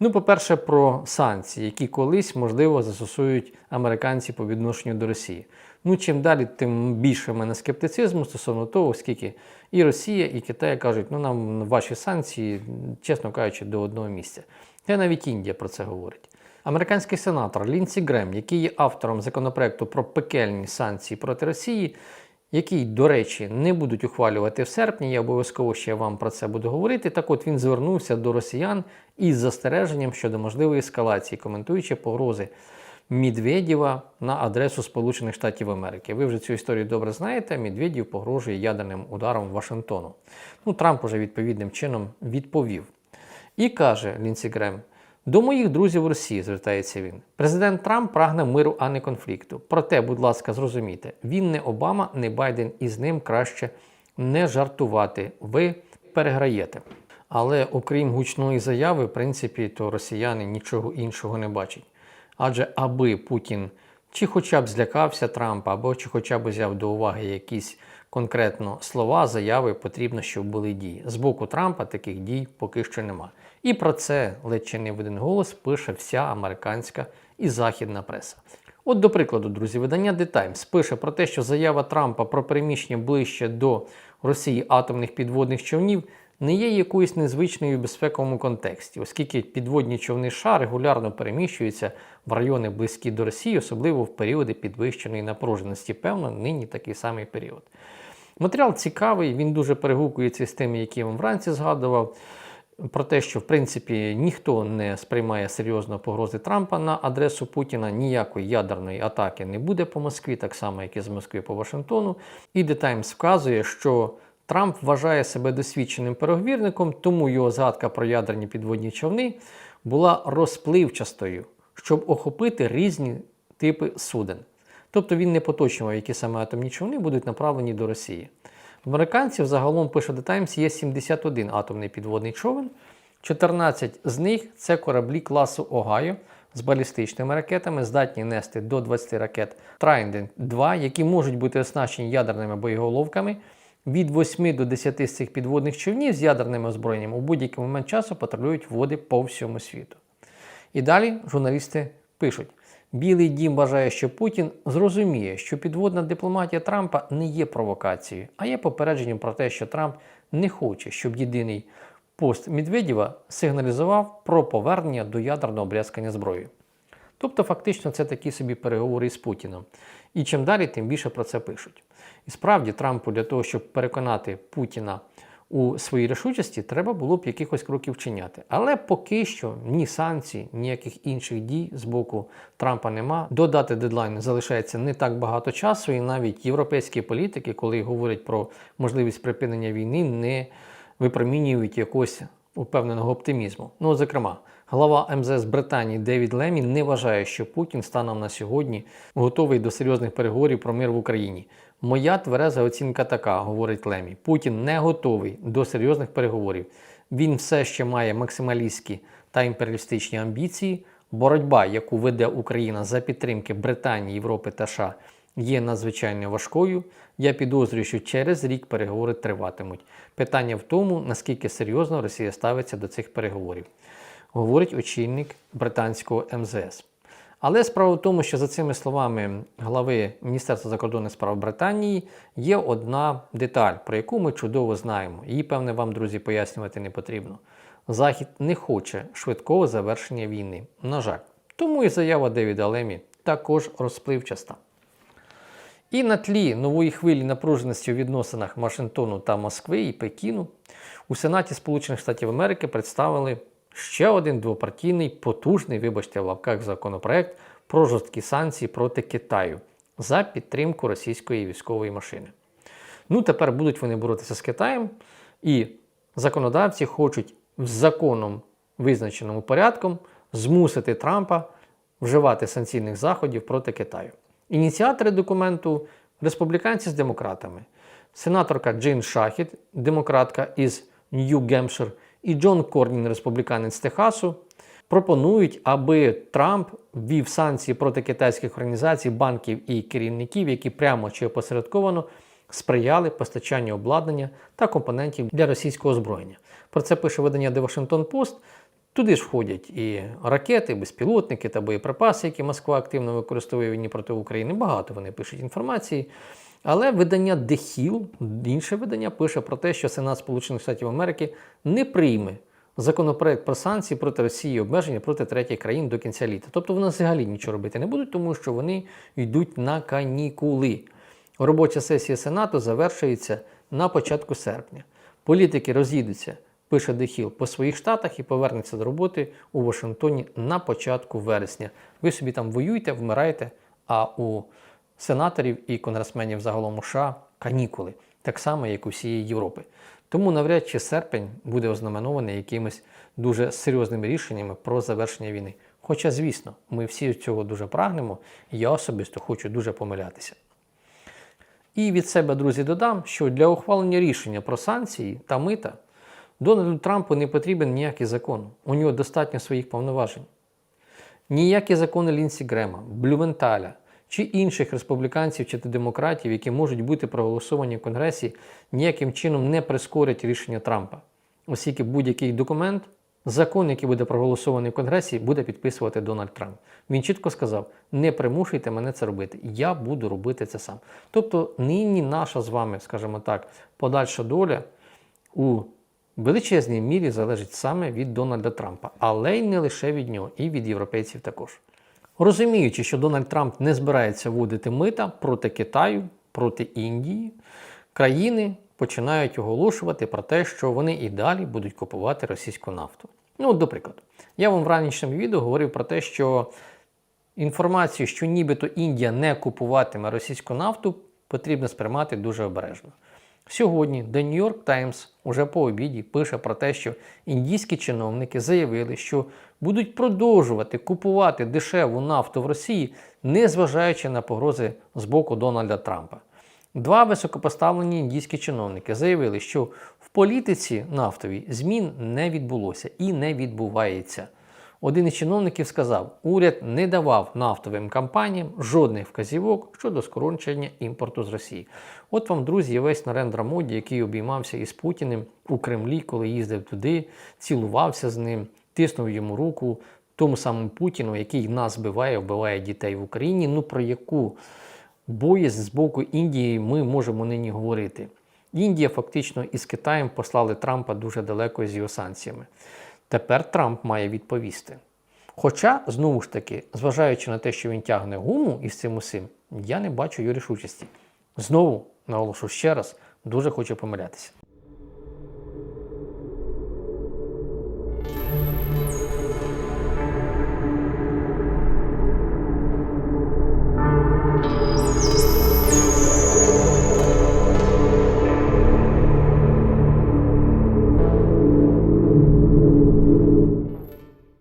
Ну, по-перше, про санкції, які колись, можливо, застосують американці по відношенню до Росії. Ну, чим далі, тим більше в мене скептицизму стосовно того, оскільки і Росія, і Китай кажуть, ну нам ваші санкції, чесно кажучи, до одного місця. Та навіть Індія про це говорить. Американський сенатор Лінсі Грем, який є автором законопроекту про пекельні санкції проти Росії, який, до речі, не будуть ухвалювати в серпні, я обов'язково ще вам про це буду говорити. Так от він звернувся до росіян із застереженням щодо можливої ескалації, коментуючи погрози Медведєва на адресу Сполучених Штатів Америки. Ви вже цю історію добре знаєте. Медведєв погрожує ядерним ударом Вашингтону. Ну, Трамп уже відповідним чином відповів. І каже Лінсі Грем, до моїх друзів в Росії звертається він. Президент Трамп прагне миру, а не конфлікту. Проте, будь ласка, зрозумійте, він не Обама, не Байден, і з ним краще не жартувати. Ви переграєте. Але окрім гучної заяви, в принципі, то росіяни нічого іншого не бачать. Адже аби Путін чи хоча б злякався Трампа, або чи хоча б взяв до уваги якісь конкретно слова, заяви, потрібно, щоб були дії. З боку Трампа таких дій поки що нема. І про це ледь чи не в один голос пише вся американська і західна преса. От, до прикладу, друзі, видання The Times пише про те, що заява Трампа про переміщення ближче до Росії атомних підводних човнів не є якоюсь незвичною в безпековому контексті, оскільки підводні човни США регулярно переміщуються в райони близькі до Росії, особливо в періоди підвищеної напруженості. Певно, нині такий самий період. Матеріал цікавий, він дуже перегукується з тими, які я вам вранці згадував. Про те, що в принципі ніхто не сприймає серйозно погрози Трампа на адресу Путіна, ніякої ядерної атаки не буде по Москві, так само, як і з Москви по Вашингтону. І The Times вказує, що Трамп вважає себе досвідченим переговірником, тому його згадка про ядерні підводні човни була розпливчастою, щоб охопити різні типи суден. Тобто він не поточнював, які саме атомні човни будуть направлені до Росії. Американців загалом пише The Times, є 71 атомний підводний човен. 14 з них це кораблі класу Огайо з балістичними ракетами, здатні нести до 20 ракет Trident 2, які можуть бути оснащені ядерними боєголовками. Від 8 до 10 з цих підводних човнів з ядерним озброєнням у будь-який момент часу патрулюють води по всьому світу. І далі журналісти пишуть: Білий дім вважає, що Путін зрозуміє, що підводна дипломатія Трампа не є провокацією, а є попередженням про те, що Трамп не хоче, щоб єдиний пост Медведєва сигналізував про повернення до ядерного брязкання зброї. Тобто, фактично, це такі собі переговори з Путіном. І чим далі, тим більше про це пишуть. І справді, Трампу для того, щоб переконати Путіна у своїй рішучості, треба було б якихось кроків вчиняти. Але поки що ні санкцій, ніяких інших дій з боку Трампа нема. До дати дедлайну залишається не так багато часу, і навіть європейські політики, коли говорять про можливість припинення війни, не випромінюють якогось упевненого оптимізму. Ну, зокрема, глава МЗС Британії Девід Лемі не вважає, що Путін станом на сьогодні готовий до серйозних переговорів про мир в Україні. Моя твереза оцінка така, говорить Лемі. Путін не готовий до серйозних переговорів. Він все ще має максималістські та імперіалістичні амбіції. Боротьба, яку веде Україна за підтримки Британії, Європи та США, є надзвичайно важкою. Я підозрюю, що через рік переговори триватимуть. Питання в тому, наскільки серйозно Росія ставиться до цих переговорів, говорить очільник британського МЗС. Але справа в тому, що за цими словами глави Міністерства закордонних справ Британії є одна деталь, про яку ми чудово знаємо. Її, певне, вам, друзі, пояснювати не потрібно. Захід не хоче швидкого завершення війни. На жаль, тому і заява Девіда Лемі також розпливчаста. І на тлі нової хвилі напруженості у відносинах Вашингтону та Москви і Пекіну у Сенаті Сполучених Штатів Америки представили ще один двопартійний потужний, вибачте, в лапках законопроект про жорсткі санкції проти Китаю за підтримку російської військової машини. Ну, тепер будуть вони боротися з Китаєм, і законодавці хочуть в законом визначеному порядком змусити Трампа вживати санкційних заходів проти Китаю. Ініціатори документу республіканці з демократами. Сенаторка Джейн Шахіт, демократка із Нью-Гемпшир, і Джон Корнін, республіканець Техасу, пропонують, аби Трамп ввів санкції проти китайських організацій, банків і керівників, які прямо чи опосередковано сприяли постачанню обладнання та компонентів для російського озброєння. Про це пише видання The Washington Post. Туди ж входять і ракети, безпілотники та боєприпаси, які Москва активно використовує війні проти України. Багато вони пишуть інформації. Але видання Дехіл, інше видання, пише про те, що Сенат Сполучених Штатів Америки не прийме законопроект про санкції проти Росії обмеження проти третіх країн до кінця літа. Тобто вони взагалі нічого робити не будуть, тому що вони йдуть на канікули. Робоча сесія Сенату завершується на початку серпня. Політики роз'їдуться, пише Дехіл, по своїх штатах і повернеться до роботи у Вашингтоні на початку вересня. Ви собі там воюєте, вмираєте, а у сенаторів і конгресменів загалом у США канікули, так само, як у всієї Європи. Тому навряд чи серпень буде ознаменований якимись дуже серйозними рішеннями про завершення війни. Хоча, звісно, ми всі цього дуже прагнемо, і я особисто хочу дуже помилятися. І від себе, друзі, додам, що для ухвалення рішення про санкції та мита Дональду Трампу не потрібен ніякий закон. У нього достатньо своїх повноважень. Ніякі закони Лінсі Грема, Блюменталя чи інших республіканців чи демократів, які можуть бути проголосовані в Конгресі, ніяким чином не прискорять рішення Трампа, оскільки будь-який документ, закон, який буде проголосований в Конгресі, буде підписувати Дональд Трамп. Він чітко сказав: не примушуйте мене це робити, я буду робити це сам. Тобто, нині наша з вами, скажімо так, подальша доля у величезній мірі залежить саме від Дональда Трампа, але й не лише від нього, і від європейців також. Розуміючи, що Дональд Трамп не збирається вводити мита проти Китаю, проти Індії, країни починають оголошувати про те, що вони і далі будуть купувати російську нафту. Ну, от, до прикладу, я вам в ранішньому відео говорив про те, що інформацію, що нібито Індія не купуватиме російську нафту, потрібно сприймати дуже обережно. Сьогодні The New York Times уже по обіді пише про те, що індійські чиновники заявили, що будуть продовжувати купувати дешеву нафту в Росії, незважаючи на погрози з боку Дональда Трампа. Два високопоставлені індійські чиновники заявили, що в політиці нафтовій змін не відбулося і не відбувається. Один із чиновників сказав, уряд не давав нафтовим компаніям жодних вказівок щодо скорочення імпорту з Росії. От вам, друзі, весь Нарендра Моді, який обіймався із Путіним у Кремлі, коли їздив туди, цілувався з ним, тиснув йому руку, тому самому Путіну, який нас вбиває, вбиває дітей в Україні. Ну про яку боязнь з боку Індії ми можемо нині говорити? Індія фактично із Китаєм послали Трампа дуже далеко з його санкціями. Тепер Трамп має відповісти. Хоча, знову ж таки, зважаючи на те, що він тягне гуму із цим усім, я не бачу його рішучості. Знову наголошу ще раз, дуже хочу помилятися.